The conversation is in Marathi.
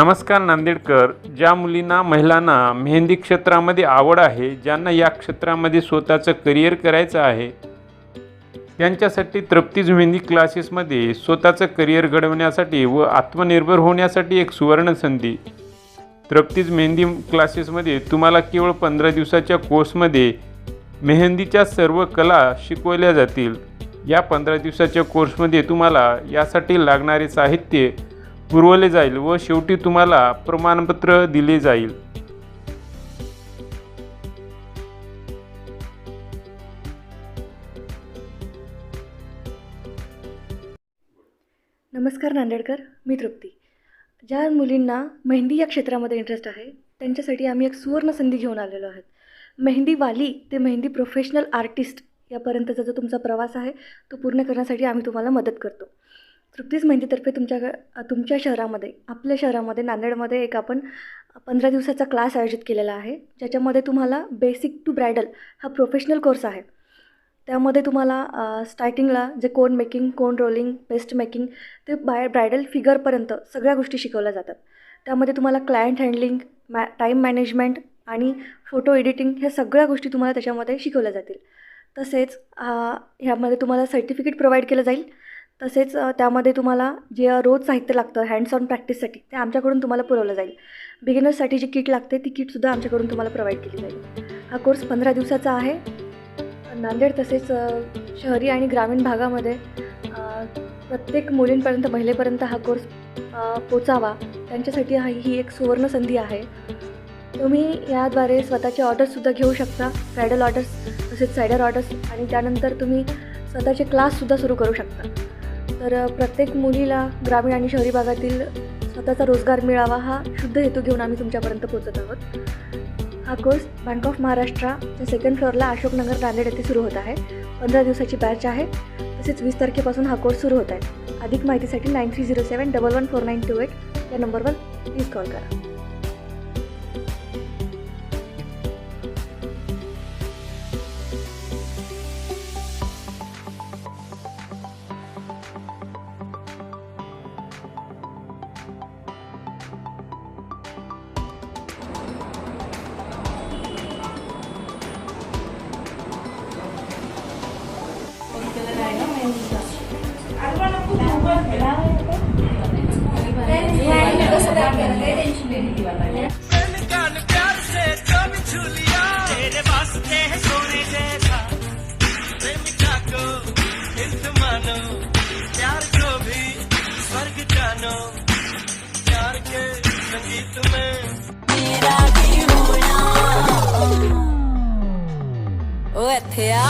नमस्कार नांदेडकर. ज्या मुलींना महिलांना मेहंदी क्षेत्रामध्ये आवड आहे ज्यांना या क्षेत्रामध्ये स्वतःचं करिअर करायचं आहे त्यांच्यासाठी तृप्तीज मेहंदी क्लासेसमध्ये स्वतःचं करिअर घडवण्यासाठी व आत्मनिर्भर होण्यासाठी एक सुवर्ण संधी. तृप्तीज मेहंदी क्लासेसमध्ये तुम्हाला केवळ पंधरा दिवसाच्या कोर्समध्ये मेहंदीच्या सर्व कला शिकवल्या जातील. या पंधरा दिवसाच्या कोर्समध्ये तुम्हाला यासाठी लागणारे साहित्य पुरवले जाईल व शेवटी तुम्हाला प्रमाणपत्र दिले जाईल. नमस्कार नांदेडकर मी तृप्ती. ज्या मुलींना मेहंदी या क्षेत्रामध्ये इंटरेस्ट आहे त्यांच्यासाठी आम्ही एक सुवर्ण संधी घेऊन आलेलो आहोत. मेहंदीवाली ते मेहंदी प्रोफेशनल आर्टिस्ट यापर्यंतचा जो तुमचा प्रवास आहे तो पूर्ण करण्यासाठी आम्ही तुम्हाला मदत करतो. तृप्तीच मेहंदीतर्फे तुमच्या तुमच्या शहरामध्ये आपल्या शहरामध्ये नांदेडमध्ये एक आपण पंधरा दिवसाचा क्लास आयोजित केलेला आहे. ज्याच्यामध्ये तुम्हाला बेसिक टू ब्रायडल हा प्रोफेशनल कोर्स आहे. त्यामध्ये तुम्हाला स्टार्टिंगला जे cone making cone rolling paste making ते बाय ब्रायडल फिगरपर्यंत सगळ्या गोष्टी शिकवल्या जातात. त्यामध्ये तुम्हाला क्लायंट हँडलिंग मॅ टाईम मॅनेजमेंट आणि फोटो एडिटिंग ह्या सगळ्या गोष्टी तुम्हाला त्याच्यामध्ये शिकवल्या जातील. तसेच ह्यामध्ये तुम्हाला सर्टिफिकेट प्रोव्हाइड केलं जाईल. तसेच त्यामध्ये तुम्हाला जे रोज साहित्य लागतं हँड्स ऑन प्रॅक्टिससाठी ते आमच्याकडून तुम्हाला पुरवलं जाईल. बिगिनर्ससाठी जी किट लागते ती किटसुद्धा आमच्याकडून तुम्हाला प्रोव्हाइड केली जाईल. हा कोर्स पंधरा दिवसाचा आहे. नांदेड तसेच शहरी आणि ग्रामीण भागामध्ये प्रत्येक मुलींपर्यंत महिलेपर्यंत हा कोर्स पोचावा. त्यांच्यासाठी हा ही एक सुवर्ण संधी आहे. तुम्ही याद्वारे स्वतःचे ऑर्डर्ससुद्धा घेऊ शकता. ब्रायडल ऑर्डर्स तसेच सायडर ऑर्डर्स आणि त्यानंतर तुम्ही स्वतःचे क्लाससुद्धा सुरू करू शकता. तर प्रत्येक मुलीला ग्रामीण आणि शहरी भागातील स्वतःचा रोजगार मिळावा हा शुद्ध हेतू घेऊन आम्ही तुमच्यापर्यंत पोचत आहोत. हा कोर्स बँक ऑफ महाराष्ट्राच्या सेकंड फ्लोअरला अशोकनगर नांदेड येथे सुरू होत आहे. पंधरा दिवसाची बॅच आहे. तसेच वीस तारखेपासून हा कोर्स सुरू होत आहे. अधिक माहितीसाठी nine three zero seven double one four nine two eight या नंबरवर प्लीज कॉल करा. जानो प्यार को भी स्वर्ग जानो प्यार के संगीत में। मेरा भी होना ओ अथया